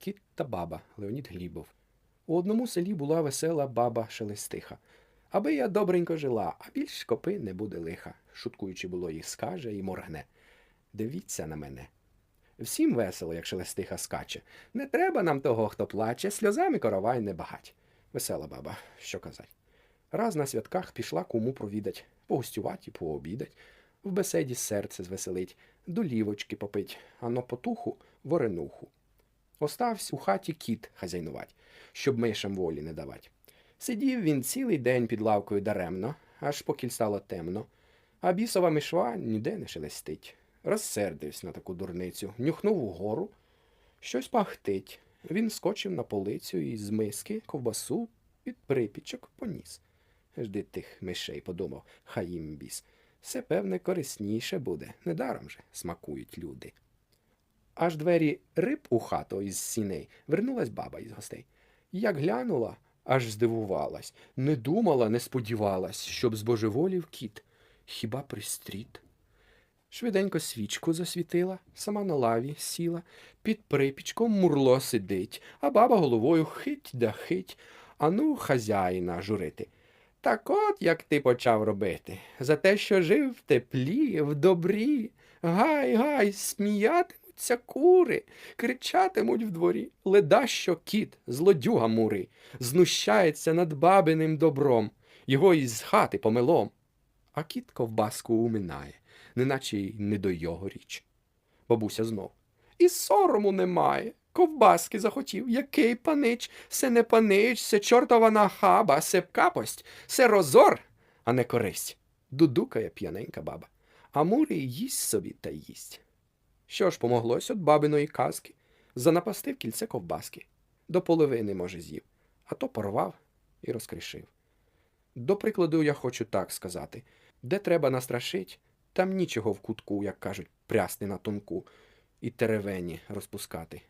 Кіт та баба Леонід Глібов. У одному селі була весела баба Шелестиха. Аби я добренько жила, а більш копи не буде лиха, шуткуючи було їх скаже і моргне. Дивіться на мене. Всім весело, як шелестиха скаче. Не треба нам того, хто плаче, сльозами коровай не багать. Весела баба, що казать. Раз на святках пішла куму провідать, погостювать і пообідать, в беседі серце звеселить, долівочки попить, а на потуху воренуху. Оставсь у хаті кіт хазяйнувать, щоб мишам волі не давать. Сидів він цілий день під лавкою даремно, аж покіль стало темно, а бісова мишва ніде не шелестить. Розсердився на таку дурницю, нюхнув угору. Щось пахтить. Він скочив на полицю і з миски ковбасу під припічок поніс. Жди тих мишей, подумав, хай їм біс. Все, певне, корисніше буде, недаром же смакують люди. Аж двері риб у хату із сіней вернулась баба із гостей. Як глянула, аж здивувалась, не думала, не сподівалась, щоб збожеволів кіт. Хіба пристріт? Швиденько свічку засвітила, сама на лаві сіла, під припічком мурло сидить, а баба головою хить да хить, ану хазяїна журити. Так от як ти почав робити, за те, що жив в теплі, в добрі. Гай, гай, сміятимуться кури, кричатимуть в дворі. Леда, що кіт, злодюга мури, знущається над бабиним добром, його із хати помилом. А кіт ковбаску уминає, неначе й не до його річ. Бабуся знов. І сорому немає. Ковбаски захотів, який панич, се не панич, се чортова нахаба, се капость, се розор, а не користь. Дудукає п'яненька баба, а мурий їсть собі та їсть. Що ж помоглось от бабиної казки? Занапастив кільце ковбаски. До половини, може, з'їв, а то порвав і розкрішив. До прикладу, я хочу так сказати: де треба настрашить, там нічого в кутку, як кажуть, прясти на тонку і теревені розпускати.